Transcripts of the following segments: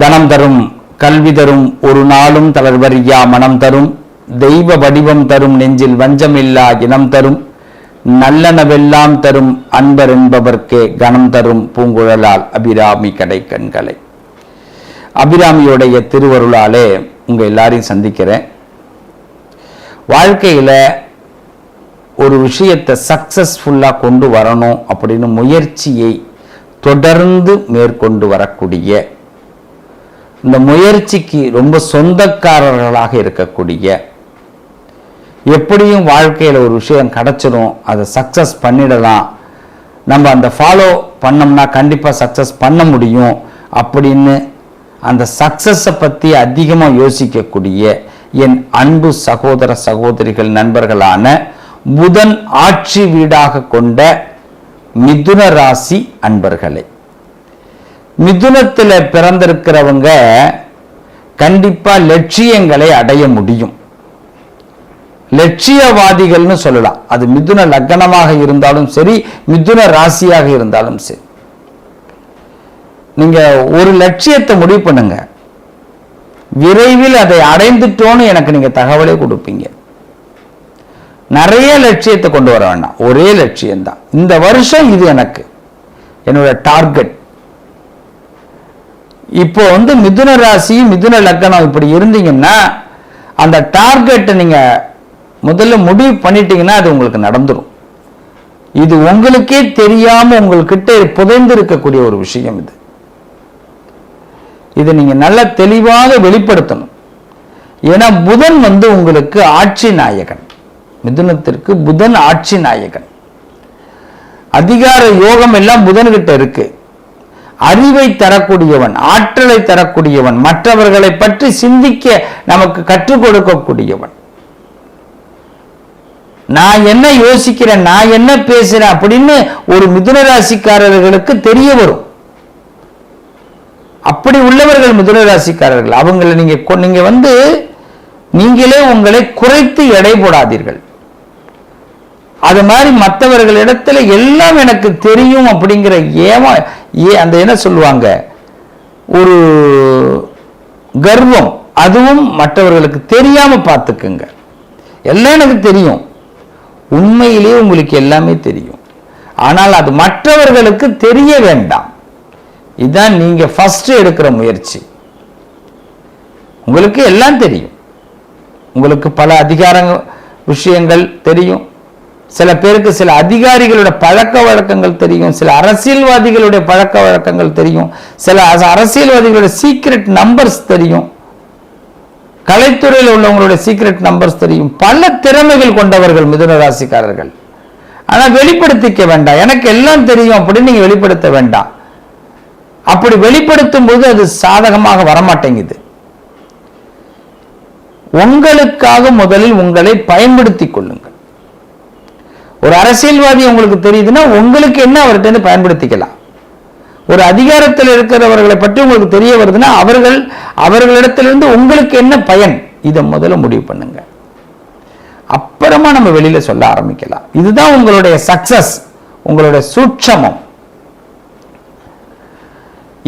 தனம் தரும் கல்வி தரும் ஒரு நாளும் தளர்வறியா மனம் தரும் தெய்வ வடிவம் தரும் நெஞ்சில் வஞ்சமில்லா இனம் தரும் நல்லனவெல்லாம் தரும் அன்பர் என்பவர்க்கே கணம் தரும் பூங்குழலால் அபிராமி கடை கண்களை. அபிராமியுடைய திருவருளாலே உங்க எல்லாரையும் சந்திக்கிறேன். வாழ்க்கையில ஒரு விஷயத்தை சக்சஸ்ஃபுல்லாக கொண்டு வரணும் அப்படின்னு முயற்சியை தொடர்ந்து மேற்கொண்டு வரக்கூடிய இந்த முயற்சிக்கு ரொம்ப சொந்தக்காரர்களாக இருக்கக்கூடிய எப்படியும் வாழ்க்கையில் ஒரு விஷயம் கிடச்சிடும் அதை சக்ஸஸ் பண்ணிடலாம். நம்ம அந்த ஃபாலோ பண்ணோம்னா கண்டிப்பாக சக்ஸஸ் பண்ண முடியும் அப்படின்னு அந்த சக்ஸஸை பற்றி அதிகமாக யோசிக்கக்கூடிய என் அன்பு சகோதர சகோதரிகள் நண்பர்களான புதன் ஆட்சி வீடாக கொண்ட மிதுன ராசி அன்பர்களே. மிதுனத்தில் பிறந்திருக்கிறவங்க கண்டிப்பா லட்சியங்களை அடைய முடியும். லட்சியவாதிகள்னு சொல்லலாம். அது மிதுன லக்னமாக இருந்தாலும் சரி மிதுன ராசியாக இருந்தாலும் சரி. நீங்க ஒரு லட்சியத்தை முடிவு பண்ணுங்க. விரைவில் அதை அடைந்துட்டோன்னு எனக்கு நீங்க தகவலே கொடுப்பீங்க. நிறைய லட்சியத்தை கொண்டு வர வேண்டாம் ஒரே லட்சியம்தான். இந்த வருஷம் இது எனக்கு. என்னோட டார்கெட். இப்போ வந்து மிதுன ராசி மிதுன லக்னம் இப்படி இருந்தீங்கன்னா அந்த டார்கெட்டை நீங்கள் முதல்ல முடிவு பண்ணிட்டீங்கன்னா அது உங்களுக்கு நடந்துடும் இது உங்களுக்கே தெரியாமல் உங்கள்கிட்ட புதைந்து இருக்கக்கூடிய ஒரு விஷயம் இது. இதை நீங்கள் நல்ல தெளிவாக வெளிப்படுத்தணும். ஏன்னா புதன் வந்து உங்களுக்கு ஆட்சி நாயகன். மிதுனத்திற்கு புதன் ஆட்சி நாயகன். அதிகார யோகம் எல்லாம் புதன்கிட்ட இருக்கு. அறிவை தரக்கூடியவன் ஆற்றலை தரக்கூடியவன் மற்றவர்களை பற்றி சிந்திக்க நமக்கு கற்றுக் கொடுக்கக்கூடியவன். நான் என்ன யோசிக்கிறேன் நான் என்ன பேசுறேன் அப்படின்னு ஒரு மிதுன ராசிக்காரர்களுக்கு தெரிய வரும். அப்படி உள்ளவர்கள் மிதுன ராசிக்காரர்கள் அவங்களை நீங்க கொ- நீங்க வந்து நீங்களே உங்களை குறைத்து எடை போடாதீர்கள். அது மாதிரி மற்றவர்களிடத்துல எல்லாம் எனக்கு தெரியும் அப்படிங்கிற ஏமா ஏ அந்த என்ன சொல்லுவாங்க? ஒரு கர்வம் அதுவும் மற்றவர்களுக்கு தெரியாம பார்த்துக்குங்க. எல்லாம் எனக்கு தெரியும். உண்மையிலேயே உங்களுக்கு எல்லாமே தெரியும். ஆனால் அது மற்றவர்களுக்கு தெரிய வேண்டாம். இதுதான் நீங்க ஃபர்ஸ்ட் எடுக்கிற முயற்சி. உங்களுக்கு எல்லாம் தெரியும். உங்களுக்கு பல அதிகார விஷயங்கள் தெரியும். சில பேருக்கு சில அதிகாரிகளோட பழக்க வழக்கங்கள் தெரியும் சில அரசியல்வாதிகளுடைய பழக்க வழக்கங்கள் தெரியும் சில அரசியல்வாதிகளுடைய அரசியல்வாதிகளோட சீக்ரெட் நம்பர்ஸ் தெரியும். கலைத்துறையில் உள்ளவங்களுடைய சீக்ரெட் நம்பர்ஸ் தெரியும். பல திறமைகள் கொண்டவர்கள் மிதுன ராசிக்காரர்கள். ஆனா வெளிப்படுத்திக்க வேண்டாம். எனக்கு எல்லாம் தெரியும் அப்படின்னு நீங்க வெளிப்படுத்த வேண்டாம். அப்படி வெளிப்படுத்தும் போது அது சாதகமாக வரமாட்டேங்குது. உங்களுக்காக முதலில் உங்களை பயன்படுத்திக் கொள்ளுங்கள். ஒரு அரசியல்வாதி உங்களுக்கு தெரியுதுன்னா உங்களுக்கு என்ன அவர்கிட்ட இருந்து பயன்படுத்திக்கலாம். ஒரு அதிகாரத்தில் இருக்கிறவர்களை பற்றி உங்களுக்கு தெரிய வருதுன்னா அவர்கள் அவர்களிடத்திலிருந்து உங்களுக்கு என்ன பயன்? இதை முதல்ல முடிவு பண்ணுங்க. அப்புறமா நம்ம வெளியில சொல்ல ஆரம்பிக்கலாம். இதுதான் உங்களுடைய சக்சஸ் உங்களுடைய சூட்சமம்.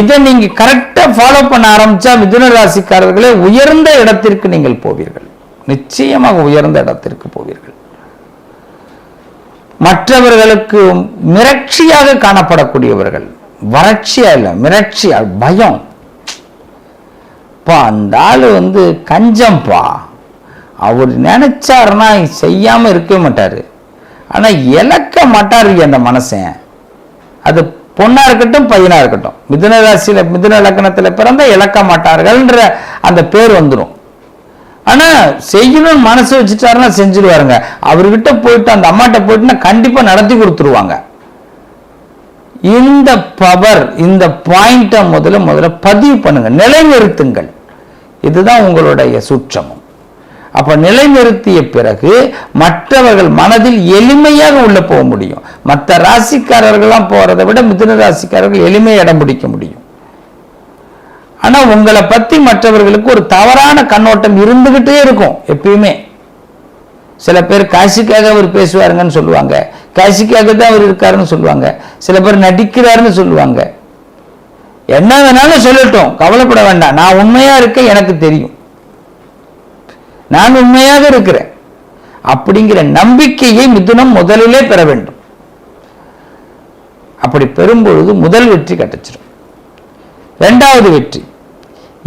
இதை நீங்க கரெக்டா ஃபாலோ பண்ண ஆரம்பிச்சா மிதுன ராசிக்காரர்களே உயர்ந்த இடத்திற்கு நீங்கள் போவீர்கள். நிச்சயமாக உயர்ந்த இடத்திற்கு போவீர்கள். மற்றவர்களுக்கு மிரட்சியாக காணப்படக்கூடியவர்கள். வறட்சியா இல்ல மிரட்சியா பயம். பா அந்த ஆளு வந்து கஞ்சம்பா அவர் நினைச்சாருன்னா செய்யாம இருக்கவே மாட்டாரு. ஆனா இழக்க மாட்டாரு அந்த மனசன். அது பொண்ணா இருக்கட்டும் பையனா இருக்கட்டும். மிதுன ராசியில மிதுன லக்னத்துல பிறந்த இழக்க மாட்டார்கள்ன்ற அந்த பேர் வந்துடும் ஆனா செய்யணும்னு மனசு வச்சுட்டாருன்னா செஞ்சிருவாருங்க. அவர்கிட்ட போயிட்டு அந்த அம்மாட்ட போயிட்டுனா கண்டிப்பா நடத்தி கொடுத்துருவாங்க. இந்த பவர் இந்த பாயிண்ட்டை முதல்ல முதல்ல பதிவு பண்ணுங்க. நிலைநிறுத்துங்கள். இதுதான் உங்களுடைய சூட்சமம். அப்போ நிலைநிறுத்திய பிறகு மற்றவர்கள் மனதில் எளிமையாக உள்ள போக முடியும். மற்ற ராசிக்காரர்கள்லாம் போகிறத விட மிதுன ராசிக்காரர்கள் எளிமையை இடம் பிடிக்க முடியும். ஆனா உங்களை பத்தி மற்றவர்களுக்கு ஒரு தவறான கண்ணோட்டம் இருந்துகிட்டே இருக்கும் எப்பயுமே. சில பேர் காசிக்காக அவர் பேசுவாருங்கன்னு சொல்லுவாங்க. காசிக்காக தான் அவர் இருக்காருன்னு சொல்லுவாங்க. சில பேர் நடிக்கிறாருன்னு சொல்லுவாங்க. என்ன வேணாலும் சொல்லட்டும் கவலைப்பட வேண்டாம். நான் உண்மையா இருக்க எனக்கு தெரியும். நான் உண்மையாக இருக்கிறேன். அப்படிங்கிற நம்பிக்கையை மிதுனம் முதலிலே பெற வேண்டும். அப்படி பெறும்பொழுது முதல் வெற்றி கிடைச்சிடும் இரண்டாவது வெற்றி.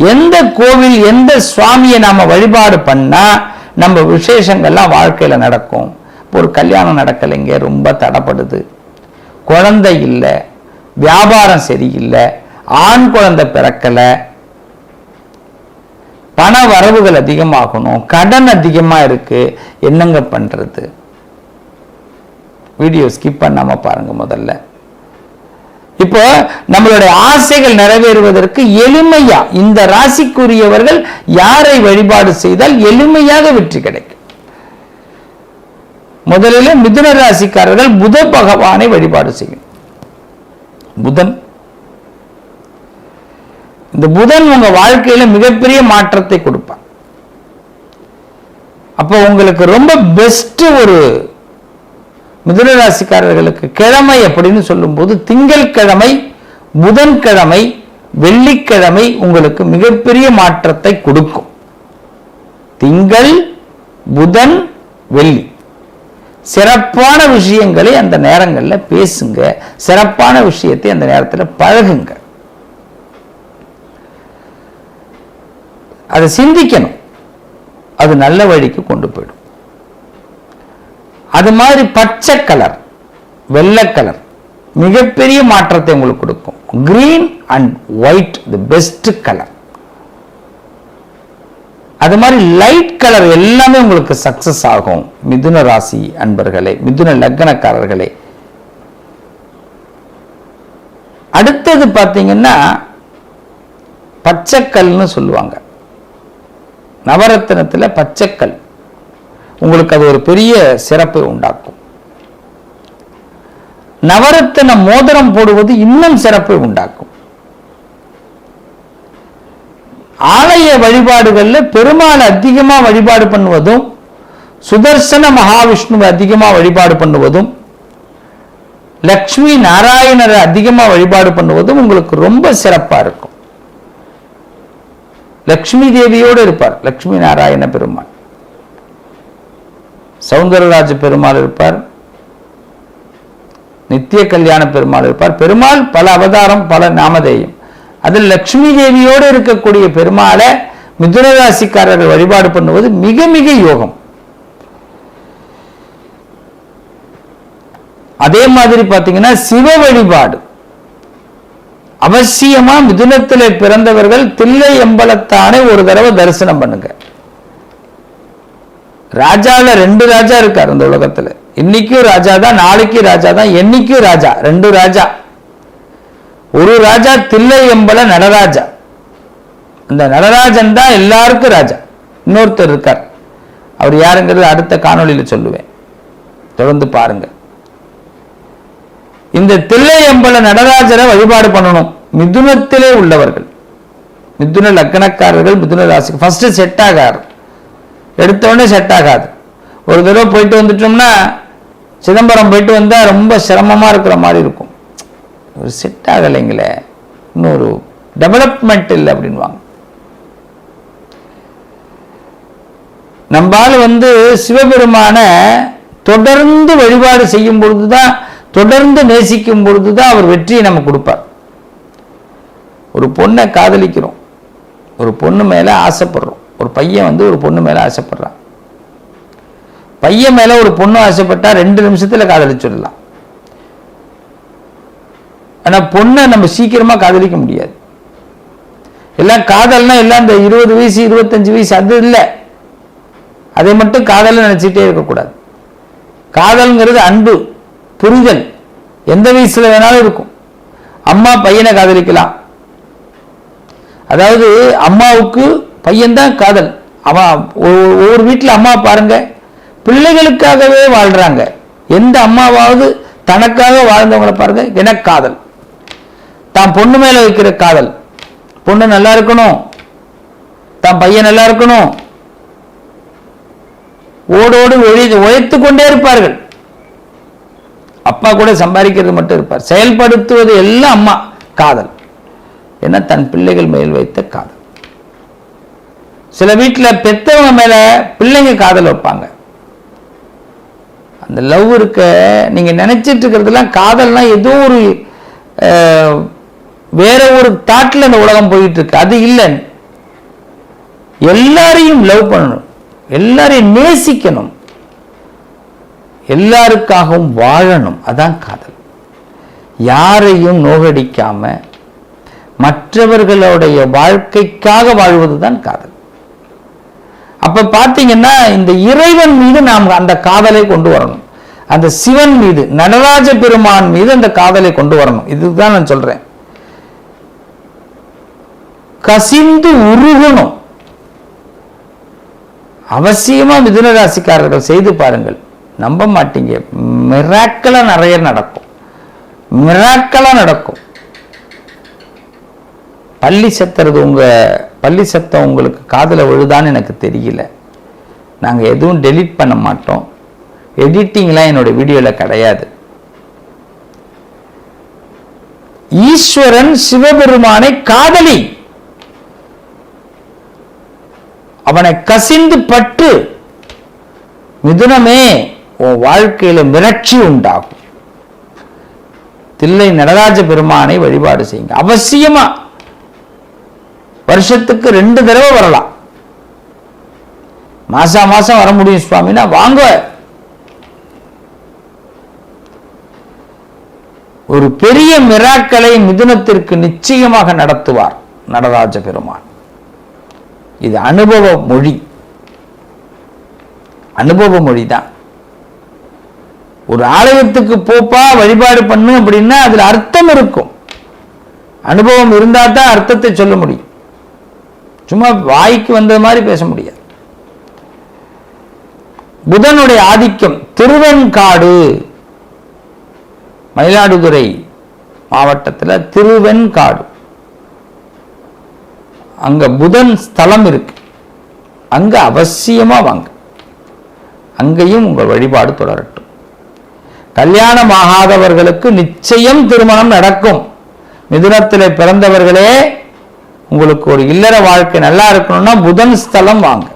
எந்த கோவில் எந்த சுவாமியை நாம் வழிபாடு பண்ணால் நம்ம விசேஷங்கள்லாம் வாழ்க்கையில் நடக்கும். ஒரு கல்யாணம் நடக்கலைங்க ரொம்ப தடைப்படுது. குழந்தை இல்லை வியாபாரம் சரியில்லை ஆண் குழந்தை பிறக்கல. பண வரவுகள் அதிகமாகணும் கடன் அதிகமாக இருக்கு. என்னங்க பண்ணுறது வீடியோ ஸ்கிப் பண்ணாமல் பாருங்கள் முதல்ல. இப்போ நம்மளுடைய ஆசைகள் நிறைவேறுவதற்கு எளிமையா இந்த ராசிக்குரியவர்கள் யாரை வழிபாடு செய்தால் எளிமையாக வெற்றி கிடைக்கும்? முதலில் மிதுன ராசிக்காரர்கள் புத பகவானை வழிபாடு செய்யும். புதன். இந்த புதன் உங்க வாழ்க்கையில மிகப்பெரிய மாற்றத்தை கொடுப்பார். அப்போ உங்களுக்கு ரொம்ப பெஸ்ட் ஒரு மிதுனராசிக்காரர்களுக்கு கிழமை அப்படின்னு சொல்லும்போது திங்கட்கிழமை புதன்கிழமை வெள்ளிக்கிழமை உங்களுக்கு மிகப்பெரிய மாற்றத்தை கொடுக்கும். திங்கள் புதன் வெள்ளி. சிறப்பான விஷயங்களை அந்த நேரங்களில் பேசுங்க. சிறப்பான விஷயத்தை அந்த நேரத்தில் பழகுங்க. அதை சிந்திக்கணும். அது நல்ல வழிக்கு கொண்டு போயிடும். அது மாதிரி பச்சை கலர் வெள்ளை கலர் மிகப்பெரிய மாற்றத்தை உங்களுக்கு கொடுக்கும். Green and white the best colour அது மாதிரி லைட் கலர் எல்லாமே உங்களுக்கு சக்சஸ் ஆகும். மிதுன ராசி அன்பர்களே மிதுன லக்னக்காரர்களே. அடுத்தது பார்த்தீங்கன்னா பச்சைக்கல்னு சொல்லுவாங்க. நவரத்தினத்தில் பச்சைக்கல். உங்களுக்கு அது ஒரு பெரிய சிறப்பை உண்டாக்கும். நவரத்தின மோதிரம் போடுவது இன்னும் சிறப்பை உண்டாக்கும். ஆலய வழிபாடுகளில் பெருமாள் அதிகமா வழிபாடு பண்ணுவதும் சுதர்சன மகாவிஷ்ணுவை அதிகமா வழிபாடு பண்ணுவதும் லக்ஷ்மி நாராயணரை அதிகமா வழிபாடு பண்ணுவதும் உங்களுக்கு ரொம்ப சிறப்பா இருக்கும். லக்ஷ்மி தேவியோடு இருப்பார் லக்ஷ்மி நாராயண பெருமாள். சௌந்தரராஜ பெருமாள் இருப்பார். நித்திய கல்யாண பெருமாள் இருப்பார். பெருமாள் பல அவதாரம் பல நாமதேயம். அதில் லக்ஷ்மி தேவியோடு இருக்கக்கூடிய பெருமாளை மிதுன ராசிக்காரர்கள் வழிபாடு பண்ணுவது மிக மிக யோகம். அதே மாதிரி பார்த்தீங்கன்னா சிவ வழிபாடு. அவசியமா மிதுனத்திலே பிறந்தவர்கள் தில்லை எம்பலத்தானே ஒரு தடவை தரிசனம் பண்ணுங்க. ராஜால ரெண்டு ராஜா இருக்கார் இந்த உலகத்துல. இன்னைக்கும் ராஜா தான் நாளைக்கு ராஜா தான் என்னைக்கும் ராஜா ரெண்டு ராஜா. ஒரு ராஜா தில்லை எம்பல நடராஜா. அந்த நடராஜன் தான் எல்லாருக்கும் ராஜா. இன்னொருத்தர் இருக்கார். அவர் யாருங்கிறது அடுத்த காணொளியில சொல்லுவேன். தொடர்ந்து பாருங்க. இந்த தில்லை எம்பல நடராஜரை வழிபாடு பண்ணணும். மிதுனத்திலே உள்ளவர்கள். மிதுன லக்கணக்காரர்கள் மிதுன ராசி ஃபர்ஸ்ட் செட் ஆகாது எடுத்த உடனே செட் ஆகாது. ஒரு தடவை போயிட்டு வந்துட்டோம்னா சிதம்பரம் போயிட்டு வந்தா ரொம்ப சிரமமா இருக்கிற மாதிரி இருக்கும். ஒரு செட் ஆகலைங்களே. இன்னொரு டெவலப்மெண்ட் இல்லை அப்படின்வாங்க நம்மால் வந்து சிவபெருமான தொடர்ந்து வழிபாடு செய்யும் பொழுதுதான் தொடர்ந்து நேசிக்கும் பொழுதுதான் அவர் வெற்றியை நம்ம கொடுப்பார். ஒரு பொண்ணை காதலிக்கிறோம். ஒரு பொண்ணு மேல ஆசைப்படுறோம். ஒரு பையன் வந்து ஒரு பொண்ணு மேல ஆசைப்படுறான். பையன் மேல ஒரு பொண்ணு ஆசைப்பட்டா ரெண்டு நிமிஷத்துல காதலிச்சிடலாம். ஆனா பொண்ணை நம்ம சீக்கிரமா காதலிக்க முடியாது. எல்லாம் காதல்னா எல்லாம் இந்த இருபது வயசு இருபத்தஞ்சு வயசு அது இல்லை. அதை மட்டும் காதல் நினைச்சிட்டே இருக்கக்கூடாது. காதல்ங்கிறது அன்பு புரிதல். எந்த வயசுல வேணாலும் இருக்கும். அம்மா பையனை காதலிக்கலாம். அதாவது அம்மாவுக்கு பையன்தான் காதல். அவன் ஒ- ஒவ்வொரு வீட்டில் அம்மா பாருங்க. பிள்ளைகளுக்காகவே வாழ்றாங்க. எந்த அம்மாவாவது தனக்காக வாழ்ந்தவங்கள பாருங்க எனக்கு காதல். தான் பொண்ணு மேல வைக்கிற காதல். பொண்ணு நல்லா இருக்கணும். தான் பையன் நல்லா இருக்கணும். ஓடோடு ஒழி உழைத்து கொண்டே இருப்பார்கள். அப்பா கூட சம்பாதிக்கிறது மட்டும் இருப்பார். செயல்படுத்துவது எல்லாம் அம்மா காதல். என தன் பிள்ளைகள் மேல் வைத்த காதல். சில வீட்டில் பெத்தவங்க மேல பிள்ளைங்க காதல் வைப்பாங்க. அந்த லவ் இருக்க நீங்க நினைச்சிட்டு இருக்கிறதுலாம் காதல்னா ஏதோ ஒரு வேற ஒரு தாட்டில் இந்த உலகம் போயிட்டு இருக்கு அது இல்லை எல்லாரையும் லவ் பண்ணணும். எல்லாரையும் நேசிக்கணும். எல்லாருக்காகவும் வாழணும். அதான் காதல். யாரையும் நோகடிக்காம மற்றவர்களுடைய வாழ்க்கைக்காக வாழ்வதுதான் காதல். அப்ப பாத்தீங்கன்னா இந்த இறைவன் மீது நாம் அந்த காதலை கொண்டு வரணும். அந்த சிவன் மீது நடராஜ பெருமான் மீது அந்த காதலை கொண்டு வரணும். இதுதான் நான் சொல்றேன். கசிந்து உருகணும். அவசியமா மிதுன ராசிக்காரர்கள் செய்து பாருங்கள். நம்ப மாட்டீங்க. மிராக்கலா நிறைய நடக்கும். மிராக்கலா நடக்கும். பள்ளி செத்துறது உங்க பள்ளி சத்தம் உங்களுக்கு காதில் விழுதான்னு எனக்கு தெரியல. நாங்க எதுவும் டெலிட் பண்ண மாட்டோம். எடிட்டிங்லாம் என்னோட வீடியோல கிடையாது. ஈஸ்வரன் சிவபெருமானை காதலி. அவனை கசிந்து பற்று மிதுனமே உன் வாழ்க்கையில மிரட்சி உண்டாகும். தில்லை நடராஜ பெருமானை வழிபாடு செய்யுங்க. அவசியமா வருஷத்துக்கு ரெண்டு தடவை வரலாம். மாசா மாசம் வர முடியும் சுவாமினா வாங்க. ஒரு பெரிய மிராக்களை மிதுனத்திற்கு நிச்சயமாக நடத்துவார் நடராஜ பெருமான். இது அனுபவ மொழி. அனுபவ மொழி தான் ஒரு ஆலயத்துக்கு போப்பா வழிபாடு பண்ணு அப்படின்னா அதுல அர்த்தம் இருக்கும். அனுபவம் இருந்தா தான் அர்த்தத்தை சொல்ல முடியும். சும்மா வாய்க்கு வந்த மாதிரி பேச முடியாது. புதனுடைய ஆதிக்கம் திருவெண்காடு மயிலாடுதுறை மாவட்டத்தில் திருவெண்காடு. அங்க புதன் ஸ்தலம் இருக்கு. அங்க அவசியமா வாங்க. அங்கேயும் உங்கள் வழிபாடு தொடரட்டும். கல்யாணம் ஆகாதவர்களுக்கு நிச்சயம் திருமணம் நடக்கும். மிதுனத்தில் பிறந்தவர்களே உங்களுக்கு ஒரு இல்லற வாழ்க்கை நல்லா இருக்கணும்னா புதன் ஸ்தலம் வாங்க.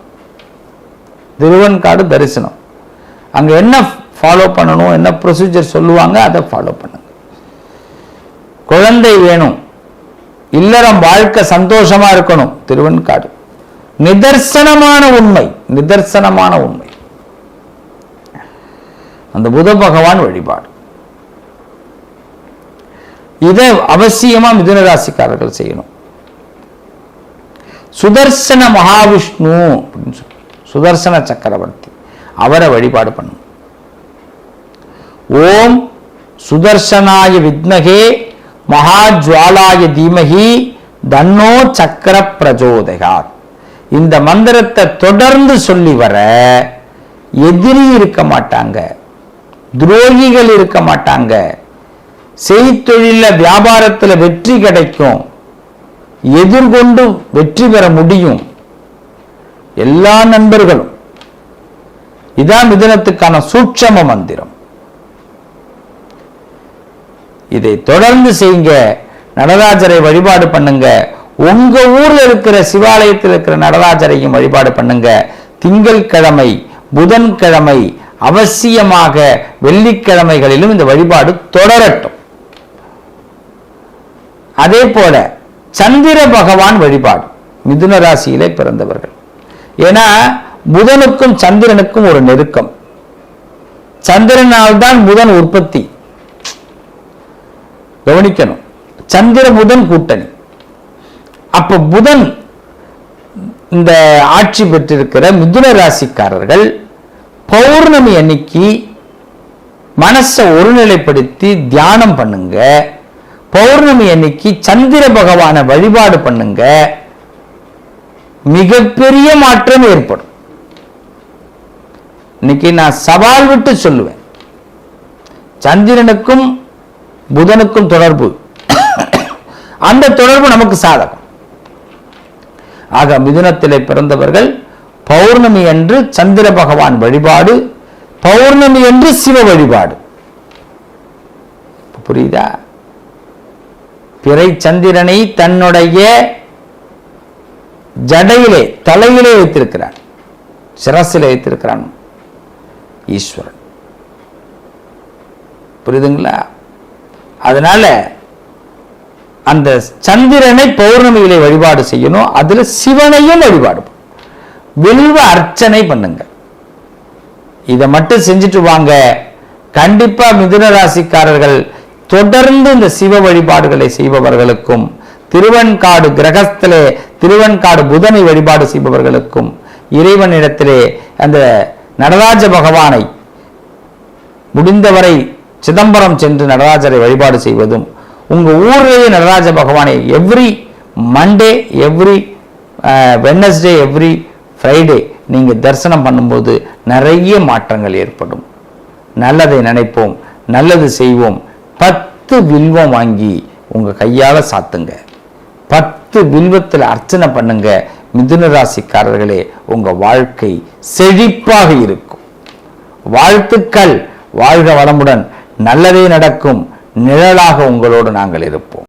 திருவன்காடு தரிசனம். அங்க என்ன ஃபாலோ பண்ணணும் என்ன ப்ரொசீஜர் சொல்லுவாங்க அதை ஃபாலோ பண்ணுங்க. குழந்தை வேணும். இல்லறம் வாழ்க்கை சந்தோஷமா இருக்கணும் திருவன்காடு நிதர்சனமான உண்மை நிதர்சனமான உண்மை. அந்த புத பகவான் வழிபாடு. இதை அவசியமா மிதுன ராசிக்காரர்கள் செய்யணும். சுதர்சன மகாவிஷ்ணு அப்படின்னு சொல்லி சுதர்சன சக்கரவர்த்தி அவரை வழிபாடு பண்ணும். ஓம் சுதர்சனாய வித்மகே மகாஜ்வாலாய தீமகி தன்னோ சக்கர பிரஜோதகார் இந்த மந்திரத்தை தொடர்ந்து சொல்லி வர எதிரி இருக்க மாட்டாங்க துரோகிகள் இருக்க மாட்டாங்க. செய்தொழில வியாபாரத்தில் வெற்றி கிடைக்கும். எதிர்கொண்டு வெற்றி பெற முடியும். எல்லா நண்பர்களும். இதான் மிதனத்துக்கான சூட்சம மந்திரம். இதை தொடர்ந்து செய்யுங்க. நடராஜரை வழிபாடு பண்ணுங்க. உங்க ஊர்ல இருக்கிற சிவாலயத்தில் இருக்கிற நடராஜரையும் வழிபாடு பண்ணுங்க. திங்கட்கிழமை புதன்கிழமை அவசியமாக வெள்ளிக்கிழமைகளிலும் இந்த வழிபாடு தொடரட்டும். அதே போல சந்திர பகவான் வழிபாடு. மிதுன ராசியிலே பிறந்தவர்கள். ஏன்னா புதனுக்கும் சந்திரனுக்கும் ஒரு நெருக்கம். சந்திரனால் தான் புதன் உற்பத்தி. கவனிக்கணும். சந்திர புதன் கூட்டணி. அப்ப புதன் இந்த ஆட்சி பெற்றிருக்கிற மிதுன ராசிக்காரர்கள் பௌர்ணமி அன்னைக்கு மனசை ஒருநிலைப்படுத்தி தியானம் பண்ணுங்க. பௌர்ணமி அன்னைக்கு சந்திர பகவானை வழிபாடு பண்ணுங்க. மிகப்பெரிய மாற்றம் ஏற்படும். இன்னைக்கு நான் சவால் விட்டு சொல்லுவேன். சந்திரனுக்கும் புதனுக்கும் தொடர்பு. அந்த தொடர்பு நமக்கு சாதகம். ஆக மிதுனத்திலே பிறந்தவர்கள் பௌர்ணமி என்று சந்திர பகவான் வழிபாடு பௌர்ணமி என்று சிவ வழிபாடு. புரியுதா? பிறை சந்திரனை தன்னுடைய ஜடையிலே தலையிலே வைத்திருக்கிறான் சிரசிலே வைத்திருக்கிறான் ஈஸ்வரன். புரியுதுங்களா? அதனால அந்த சந்திரனை பௌர்ணமியிலே வழிபாடு செய்யணும். அதுல சிவனையும் வழிபாடு விழிவு அர்ச்சனை பண்ணுங்க. இதை மட்டும் செஞ்சுட்டு வாங்க. கண்டிப்பா மிதுன ராசிக்காரர்கள் தொடர்ந்து இந்த சிவ வழிபாடுகளை செய்பவர்களுக்கும் திருவன்காடு கிரகத்திலே திருவன்காடு புதனை வழிபாடு செய்பவர்களுக்கும் இறைவனிடத்திலே அந்த நடராஜ பகவானை முடிந்தவரை சிதம்பரம் சென்று நடராஜரை வழிபாடு செய்வதும் உங்க ஊரிலேயே நடராஜ பகவானை every Monday every Wednesday every Friday நீங்கள் தரிசனம் பண்ணும்போது நிறைய மாற்றங்கள் ஏற்படும். நல்லதை நினைப்போம் நல்லது செய்வோம். பத்து வில்வம் வாங்கி உங்க கையால சாத்துங்க. பத்து வில்வத்தில் அர்ச்சனை பண்ணுங்க. மிதுன ராசிக்காரர்களே உங்க வாழ்க்கை செழிப்பாக இருக்கும். வாழ்த்துக்கள். வாழ்க வளமுடன். நல்லதே நடக்கும். நிழலாக உங்களோடு நாங்கள் இருப்போம்.